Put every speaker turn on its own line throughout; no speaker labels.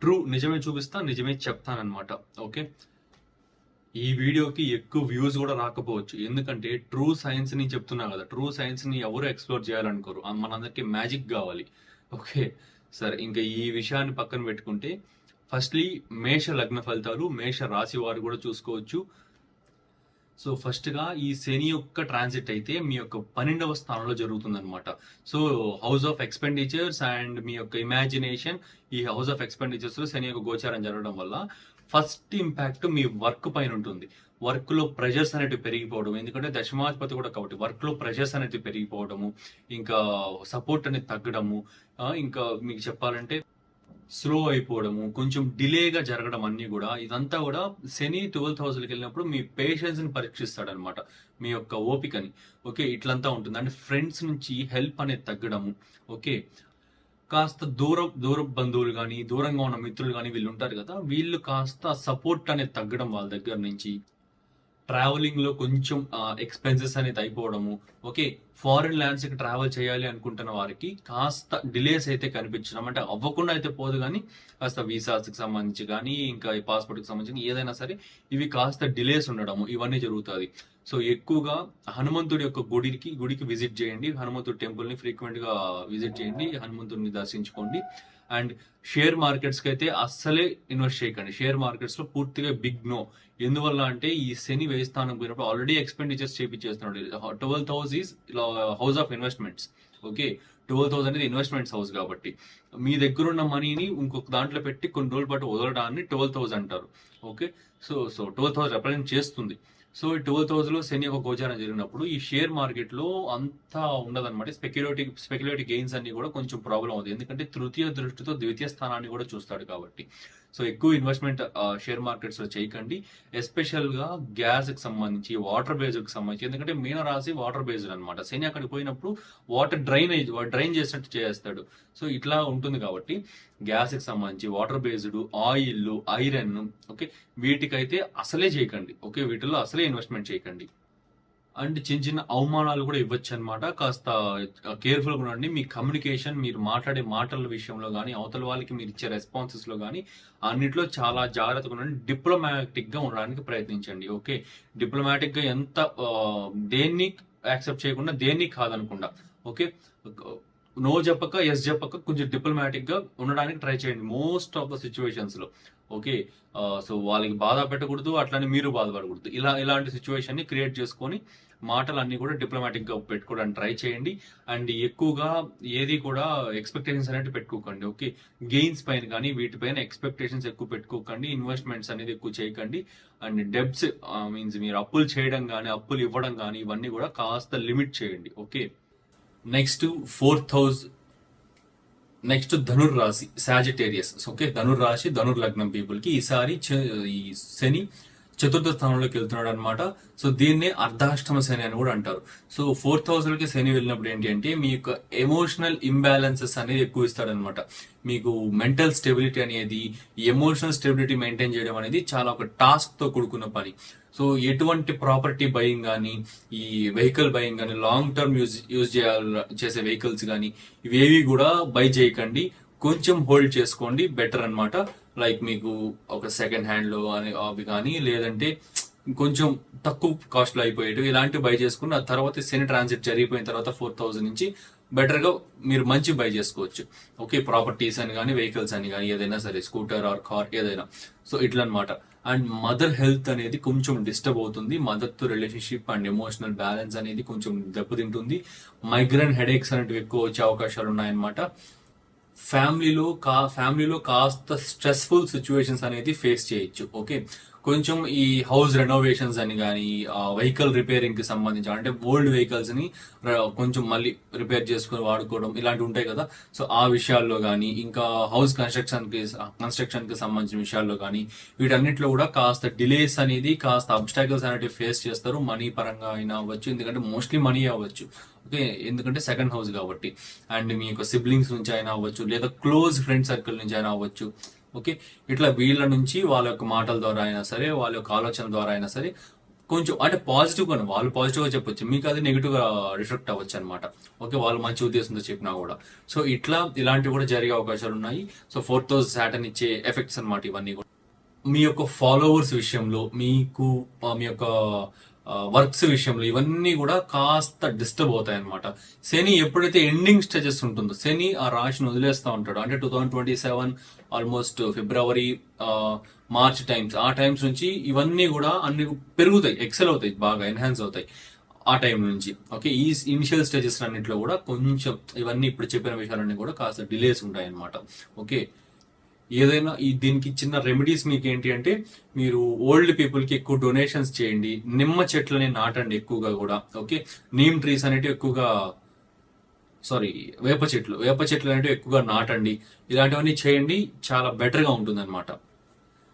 True నిజమే చూపిస్తా నిజమే చెప్తానన్నమాట ఓకే? ఈ వీడియోకి ఎక్కువ వ్యూస్ కూడా రాకపోవచ్చు. ఎందుకంటే ట్రూ సైన్స్ని చెప్తున్నా కదా ట్రూ సైన్స్ని ఎవరు ఎక్స్ప్లోర్ చేయాలనుకోరు. మనందరికీ మనందరికి మ్యాజిక్ కావాలి ఓకే? సరే ఇంకా ఈ విషయాన్ని పక్కన పెట్టుకుంటే ఫస్ట్లీ మేష లగ్న ఫలితాలు మేష రాశి వారు కూడా చూసుకోవచ్చు. సో ఫస్ట్గా ఈ శని యొక్క ట్రాన్సిట్ అయితే మీ యొక్క పన్నెండవ స్థానంలో జరుగుతుంది అనమాట so house of expenditures and మీ యొక్క ఇమాజినేషన్ ఈ హౌస్ ఆఫ్ ఎక్స్పెండిచర్స్లో శని యొక్క గోచారం జరగడం వల్ల ఫస్ట్ ఇంపాక్ట్ మీ వర్క్ పైన ఉంటుంది. వర్క్లో ప్రెషర్స్ అనేటివి పెరిగిపోవడం ఎందుకంటే దశమాధిపతి కూడా కాబట్టి వర్క్లో ప్రెషర్స్ అనేటివి పెరిగిపోవడము ఇంకా సపోర్ట్ అనేది తగ్గడము ఇంకా మీకు చెప్పాలంటే స్లో అయిపోవడము కొంచెం డిలేగా జరగడం అన్ని కూడా ఇదంతా కూడా శని ట్వెల్త్ హౌస్కి వెళ్ళినప్పుడు మీ పేషెన్స్ని పరీక్షిస్తాడనమాట పరీక్షిస్తాడు అనమాట మీ యొక్క ఓపికని. ఓకే ఇట్లంతా ఉంటుంది. అంటే ఫ్రెండ్స్ నుంచి హెల్ప్ అనేది తగ్గడము ఓకే. కాస్త దూర దూర బంధువులు కానీ దూరంగా ఉన్న మిత్రులు కానీ వీళ్ళు ఉంటారు కదా వీళ్ళు కాస్త సపోర్ట్ అనేది తగ్గడం వాళ్ళ దగ్గర నుంచి. ట్రావెలింగ్లో కొంచెం ఎక్స్పెన్సెస్ అనేది అయిపోవడము ఓకే. ఫారిన్ ల్యాండ్స్కి ట్రావెల్ చేయాలి అనుకుంటున్న వారికి కాస్త డిలేస్ అయితే కనిపించడం అంటే అవ్వకుండా అయితే పోదు కానీ కాస్త వీసాస్కి సంబంధించి కానీ ఇంకా ఈ పాస్పోర్ట్కి సంబంధించి ఏదైనా సరే ఇవి కాస్త డిలేస్ ఉండడము ఇవన్నీ జరుగుతుంది. సో ఎక్కువగా హనుమంతుడి యొక్క గుడికి గుడికి విజిట్ చేయండి హనుమంతుడి టెంపుల్ని ఫ్రీక్వెంట్గా విజిట్ చేయండి హనుమంతుడిని దర్శించుకోండి. అండ్ షేర్ మార్కెట్స్కి అయితే అస్సలే ఇన్వెస్ట్ చేయకండి. షేర్ మార్కెట్స్లో పూర్తిగా బిగ్ నో. ఎందువల్ల అంటే ఈ శని వ్యయ స్థానం పోయినప్పుడు ఆల్రెడీ ఎక్స్పెండిచర్స్ చేపించేస్తున్నాడు. ట్వెల్త్ ఈస్ ఇలా house of investments okay? Twelve thousand అనేది ఇన్వెస్ట్మెంట్స్ హౌస్ కాబట్టి. మీ దగ్గర ఉన్న మనీని ఇంకొక దాంట్లో పెట్టి కొన్ని రోజుల పాటు వదలడాన్ని ట్వెల్వ్ థౌసండ్ అంటారు okay? So so twelve thousand represent చేస్తుంది. సో ఈ ట్వెల్త్ హౌస్ శని ఒక గోచారం జరిగినప్పుడు ఈ షేర్ మార్కెట్లో అంతా ఉండదన్నమాట. స్పెక్యులేటివ్ స్పెక్యులేటివ్ గెయిన్స్ అన్ని కూడా కొంచెం ప్రాబ్లం అవుతుంది ఎందుకంటే తృతీయ దృష్టితో ద్వితీయ స్థానాన్ని కూడా చూస్తాడు కాబట్టి. సో ఎక్కువ ఇన్వెస్ట్మెంట్ షేర్ మార్కెట్స్లో చేయకండి. ఎస్పెషల్గా గ్యాస్కి గ్యాస్కి సంబంధించి వాటర్ బేజ్కి సంబంధించి. ఎందుకంటే మీన రాశి వాటర్ బేస్డ్ అనమాట శని అక్కడికి పోయినప్పుడు వాటర్ డ్రైనేజ్ డ్రైన్ చేసినట్టు చేస్తాడు. సో ఇట్లా ఉంటుంది కాబట్టి గ్యాస్కి సంబంధించి water based oil iron okay వీటికైతే అసలే చేయకండి. ఓకే వీటిలో అసలే ఇన్వెస్ట్మెంట్ చేయకండి. అండ్ చిన్న చిన్న అవమానాలు కూడా ఇవ్వచ్చు అనమాట కాస్త కేర్ఫుల్గా ఉండండి. మీ కమ్యూనికేషన్ మీరు మాట్లాడే మాటల విషయంలో కానీ అవతల వాళ్ళకి మీరు ఇచ్చే రెస్పాన్సెస్లో కానీ అన్నిట్లో చాలా జాగ్రత్తగా ఉండండి. డిప్లొమాటిక్గా ఉండడానికి ప్రయత్నించండి. ఓకే డిప్లొమాటిక్గా ఎంత దేన్ని యాక్సెప్ట్ చేయకుండా దేన్ని కాదనకుండా. ఓకే నో చెప్పక ఎస్ చెప్పక కొంచెం డిప్లొమాటిక్గా ఉండడానికి ట్రై చేయండి. మోస్ట్ ఆఫ్ ద సిచ్యువేషన్స్లో. ఓకే సో uh, వాళ్ళకి బాధ పెట్టకూడదు అట్లానే మీరు బాధపడకూడదు. ఇలా ఇలాంటి సిచ్యువేషన్ని క్రియేట్ చేసుకొని మాటలు అన్ని కూడా డిప్లొమాటిక్గా పెట్టుకోవడానికి ట్రై చేయండి. అండ్ ఎక్కువగా ఏది కూడా ఎక్స్పెక్టేషన్స్ అనేది పెట్టుకోకండి. ఓకే గెయిన్స్ పైన కానీ వీటిపైన ఎక్స్పెక్టేషన్స్ ఎక్కువ పెట్టుకోకండి. ఇన్వెస్ట్మెంట్స్ అనేది ఎక్కువ చేయకండి. అండ్ డెబ్ట్స్ మీన్స్ మీరు అప్పులు చేయడం కానీ అప్పులు ఇవ్వడం కానీ ఇవన్నీ కూడా కాస్త లిమిట్ చేయండి. Okay next fourth house next Dhanur రాశి సాజిటేరియస్ ఓకే ధనుర్ రాశి ధనుర్ లగ్నం పీపుల్కి ఈసారి చ- ఈ శని చతుర్థ స్థానంలోకి వెళ్తున్నాడు అనమాట సో దీన్నే అర్ధాష్టమ శని అని కూడా అంటారు. సో ఫోర్త్ హౌస్లోకి శని వెళ్ళినప్పుడు ఏంటి అంటే మీ యొక్క ఎమోషనల్ ఇంబ్యాలెన్సెస్ అనేది ఎక్కువ ఇస్తాడనమాట మీకు మెంటల్ స్టెబిలిటీ అనేది ఎమోషనల్ స్టెబిలిటీ మెయింటైన్ చేయడం అనేది చాలా ఒక టాస్క్తో కూడుకున్న పని. సో ఎటువంటి ప్రాపర్టీ బయింగ్ కానీ ఈ వెహికల్ బయింగ్ కానీ లాంగ్ టర్మ్ యూజ్ యూజ్ చేయాల చేసే వెహికల్స్ కానీ ఇవేవి కూడా బై చేయకండి. కొంచెం హోల్డ్ చేసుకోండి బెటర్ అన్నమాట. లైక్ మీకు ఒక సెకండ్ హ్యాండ్లో అని అవి కానీ లేదంటే కొంచెం తక్కువ కాస్ట్లో అయిపోయేవి ఇలాంటివి బై చేసుకుని ఆ తర్వాత శని ట్రాన్సిట్ జరిగిపోయిన తర్వాత ఫోర్ థౌజండ్ నుంచి బెటర్గా మీరు మంచి బై చేసుకోవచ్చు. ఓకే ప్రాపర్టీస్ అని కానీ వెహికల్స్ అని కానీ ఏదైనా సరే స్కూటర్ ఆర్ కార్ ఏదైనా. సో ఇట్లా అనమాట అండ్ మదర్ హెల్త్ అనేది కొంచెం డిస్టర్బ్ అవుతుంది. మదర్తో రిలేషన్షిప్ అండ్ ఎమోషనల్ బ్యాలెన్స్ అనేది కొంచెం దెబ్బతింటుంది. మైగ్రేన్ హెడేక్స్ అనేటివి ఎక్కువ వచ్చే అవకాశాలు ఉన్నాయన్నమాట. ఫ్యామిలీలో కా ఫ్యామిలీలో కాస్త స్ట్రెస్ఫుల్ సిచ్యువేషన్స్ అనేది ఫేస్ చేయొచ్చు ఓకే? కొంచెం ఈ హౌస్ రెనోవేషన్స్ అని కానీ వెహికల్ రిపేరింగ్కి సంబంధించి అంటే ఓల్డ్ వెహికల్స్ని కొంచెం మళ్ళీ రిపేర్ చేసుకుని వాడుకోవడం ఇలాంటివి ఉంటాయి కదా. సో ఆ విషయాల్లో కానీ ఇంకా హౌస్ కన్స్ట్రక్షన్కి కన్స్ట్రక్షన్కి సంబంధించిన విషయాల్లో కానీ వీటన్నిటిలో కూడా కాస్త డిలేస్ అనేది కాస్త అబ్స్టాకల్స్ అనేటివి ఫేస్ చేస్తారు. మనీ పరంగా అయినా అవ్వచ్చు ఎందుకంటే మోస్ట్లీ మనీ అవ్వచ్చు. ఓకే? ఎందుకంటే సెకండ్ హౌస్ కాబట్టి. అండ్ మీ యొక్క సిబ్లింగ్స్ నుంచి అయినా అవ్వచ్చు లేదా క్లోజ్ ఫ్రెండ్ సర్కిల్ నుంచి అయినా అవ్వచ్చు. ఓకే? ఇట్లా వీళ్ళ నుంచి వాళ్ళ యొక్క మాటల ద్వారా అయినా సరే వాళ్ళ యొక్క ఆలోచన ద్వారా అయినా సరే కొంచెం అంటే పాజిటివ్గా వాళ్ళు పాజిటివ్గా చెప్పొచ్చు. మీకు అది నెగిటివ్గా రిఫ్లెక్ట్ అవ్వచ్చు అనమాట ఓకే? వాళ్ళు మంచి ఉద్దేశంతో చెప్పినా కూడా. సో ఇట్లా ఇలాంటివి కూడా జరిగే అవకాశాలు ఉన్నాయి. సో ఫోర్త్ హౌస్ శాటన్ ఇచ్చే ఎఫెక్ట్స్ అన్నమాట ఇవన్నీ కూడా. మీ యొక్క ఫాలోవర్స్ విషయంలో మీకు మీ యొక్క వర్క్స్ విషయంలో ఇవన్నీ కూడా కాస్త డిస్టర్బ్ అవుతాయి అనమాట శని ఎప్పుడైతే ఎండింగ్ స్టేజెస్ ఉంటుందో శని ఆ రాశిని వదిలేస్తూ ఉంటాడు. అంటే two thousand twenty seven almost February March times ఆ టైమ్స్ నుంచి ఇవన్నీ కూడా అన్ని పెరుగుతాయి ఎక్సెల్ అవుతాయి బాగా ఎన్హాన్స్ అవుతాయి ఆ టైం నుంచి. ఓకే ఈ ఇనిషియల్ స్టేజెస్ అన్నింటిలో కూడా కొంచెం ఇవన్నీ ఇప్పుడు చెప్పిన విషయాలన్నీ కూడా కాస్త డిలేస్ ఉంటాయి అనమాట ఓకే ఏదైనా ఈ దీనికి చిన్న రెమెడీస్ మీకు ఏంటి అంటే మీరు ఓల్డ్ పీపుల్కి ఎక్కువ డొనేషన్స్ చేయండి. నిమ్మ చెట్లని నాటండి ఎక్కువగా కూడా ఓకే? నీమ్ ట్రీస్ అనేటివి ఎక్కువగా సారీ వేప చెట్లు. వేప చెట్లు అనేటివి ఎక్కువగా నాటండి. ఇలాంటివన్నీ చేయండి చాలా బెటర్గా ఉంటుంది అనమాట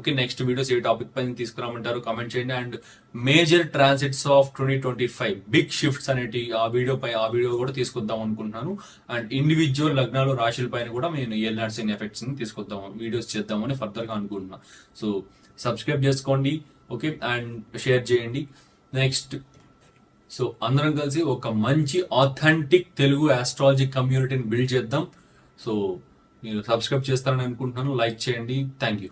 ఓకే నెక్స్ట్ వీడియోస్ ఏ టాపిక్ పైన తీసుకురామంటారు కామెంట్ చేయండి. And major transits of twenty twenty five big shifts అనేటి ఆ వీడియో పై ఆ వీడియో కూడా తీసుకొద్దాం అనుకుంటున్నాను. అండ్ ఇండివిజువల్ లగ్నాలు రాశుల పైన కూడా నేను ఎల్ నర్సింగ్ ఎఫెక్ట్స్ని తీసుకొద్దాం వీడియోస్ చేద్దామని ఫర్దర్గా అనుకుంటున్నా. సో సబ్స్క్రైబ్ చేసుకోండి ఓకే అండ్ షేర్ చేయండి. నెక్స్ట్ సో అందరం కలిసి ఒక మంచి ఆథెంటిక్ తెలుగు ఆస్ట్రాలజీ కమ్యూనిటీని బిల్డ్ చేద్దాం. సో మీరు సబ్స్క్రైబ్ చేస్తారని అనుకుంటున్నాను. లైక్ చేయండి. Thank you